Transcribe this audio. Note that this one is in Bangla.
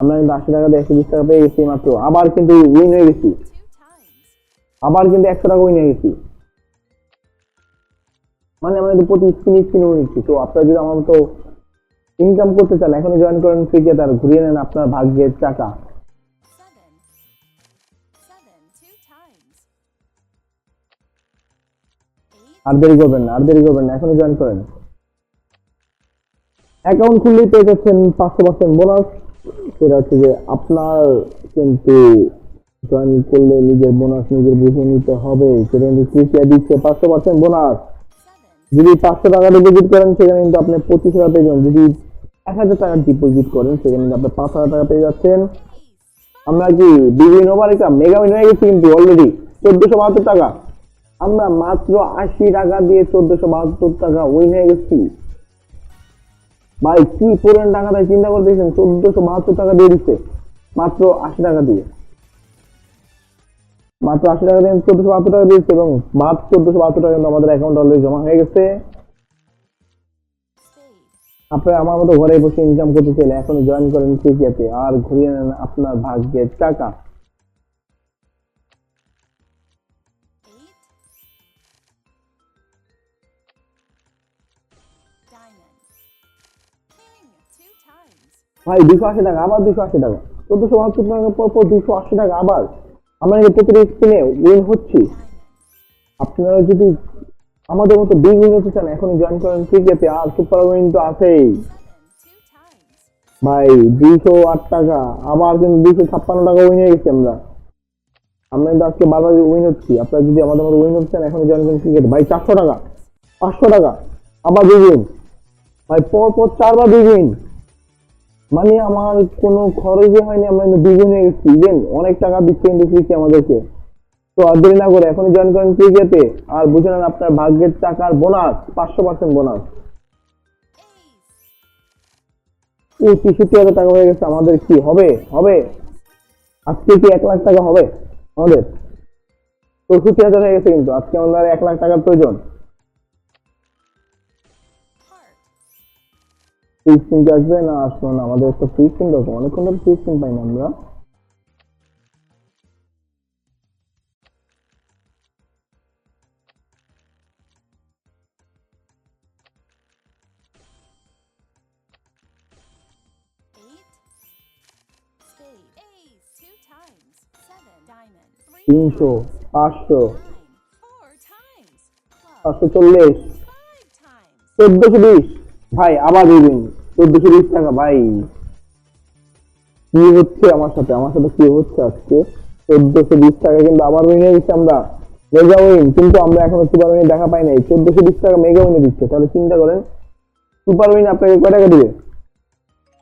আমরা কিন্তু আশি টাকা একশো বিশ টাকা পেয়ে গেছি মাত্র। আবার কিন্তু উইন হয়ে গেছি। আবার কিন্তু একশো টাকা উইন হয়ে গেছি। মানে কিন্তু প্রতি স্পিন স্পিন উইন হচ্ছি। তো আপনারা যদি আমার মতো ইনকাম করতে চান, এখনই জয়েন করেন ক্রিকেট আর ঘুরিয়ে নেন আপনার ভাগ্যের. Eight. আর দেরি করবেন না, আর দেরি করবেন না, এখনই জয়েন করেন। অ্যাকাউন্ট খুললেই পেয়ে যাচ্ছেন পাঁচশো পার্সেন্ট বোনাস সেটা হচ্ছে যে আপনার কিন্তু জয়েন করলে নিজের বোনাস নিজের বুঝে নিতে হবে। সেটা কিন্তু ক্রিকেট দিচ্ছে পাঁচশো পার্সেন্ট বোনাস যদি পাঁচশো টাকা ডিপোজিট করেন, সেখানে কিন্তু আপনি পঁচিশ হাজার পেয়ে যাবেন। যদি এক হাজার টাকা ডিপোজিট করেন, সেখানে কিন্তু আপনি পাঁচ হাজার টাকা পেয়ে যাচ্ছেন। আমরা কি বিভিন্ন ওভার একটা মেগা হয়ে গেছি কিন্তু অলরেডি চোদ্দশো বাহাত্তর টাকা। আমরা মাত্র আশি টাকা দিয়ে চোদ্দশো বাহাত্তর টাকা উইন হয়ে গেছি। ভাই, কি পুরান টাকা দেয় চিন্তা করে দিয়েছেন চোদ্দশো বাহাত্তর টাকা দিয়ে দিচ্ছে। মাত্র আশি টাকা দিয়ে। মাত্র আশি টাকা দিয়ে চোদ্দশো বাহাত্তর টাকা দিয়েছে এবং মাত্র চোদ্দশো বাহাত্তর টাকা কিন্তু আমাদের অ্যাকাউন্ট অলরেডি জমা হয়ে গেছে. আপনারা আমার মতো ঘরে বসে ইনকাম করতে চাইলে এখনই জয়েন করেন ক্রিকেটে আর ঘুরিয়ে নেন আপনার ভাগ্যের টাকা। ভাই, দুশো আশি টাকা, আবার দুশো আশি টাকা। চোদ্দশো বাহাত্তর টাকা পর পর দুশো আশি টাকা আবার। আমরা প্রতিটি স্পিনে উইন হচ্ছি। আপনারা যদি আমাদের মতো বিগ উইন হতে চান, এখনই জয়েন করেন ক্রিকেটে আর সুপার উইন তো আছেই. ভাই দুইশো আট টাকা, আবার কিন্তু দুইশো ছাপ্পান্ন টাকা উইন হয়ে গেছি আমরা। আমরা কিন্তু আজকে বারবার উইন হচ্ছি। আপনারা যদি আমাদের মতো উইন হতে চান, এখনই জয়েন করেন ক্রিকেট ভাই, চারশো টাকা, পাঁচশো টাকা, আবার দুই উইন ভাই, পর পর চারবার দুই উইন মানে আমার কোনো খরচই হয়নি, আমরা দুই হয়ে গেছি ইভেন অনেক টাকা দিচ্ছে কিন্তু আমাদেরকে। তো আর দেরি না করে এখনই জয়েন করেন ক্রিকেটে আর বুঝে নেন আপনার ভাগ্যের টাকার বোনাস পাঁচশো পার্সেন্ট বোনাস. ও তেষট্টি হাজার টাকা হয়ে গেছে, আমাদের কি হবে? হবে? আজকে কি এক লাখ টাকা হবে? আমাদের। চৌষট্টি হাজার হয়ে গেছে কিন্তু, আজকে আমাদের এক লাখ টাকার প্রয়োজন। স্কিন আসবে না আসলো না আমাদের একটা স্কিন দরকার অনেকক্ষণ ধরে স্কিন পাই না আমরা. তিনশো, পাঁচশো. পাঁচশো চল্লিশ, চোদ্দশো বিশ ভাই, আবার দিবেন চোদ্দশো বিশ টাকা, ভাই। কি হচ্ছে আমার সাথে? আমার সাথে কি হচ্ছে আজকে? চোদ্দশো বিশ টাকা কিন্তু আবার উইনে দিচ্ছে আমরা। মেগা উইন কিন্তু আমরা এখনও সুপার উইনে দেখা পাই নাই। চোদ্দশো বিশ টাকা মেগা উইনে দিচ্ছে। তাহলে চিন্তা করেন সুপার উইন আপনাকে কয় টাকা দিবে?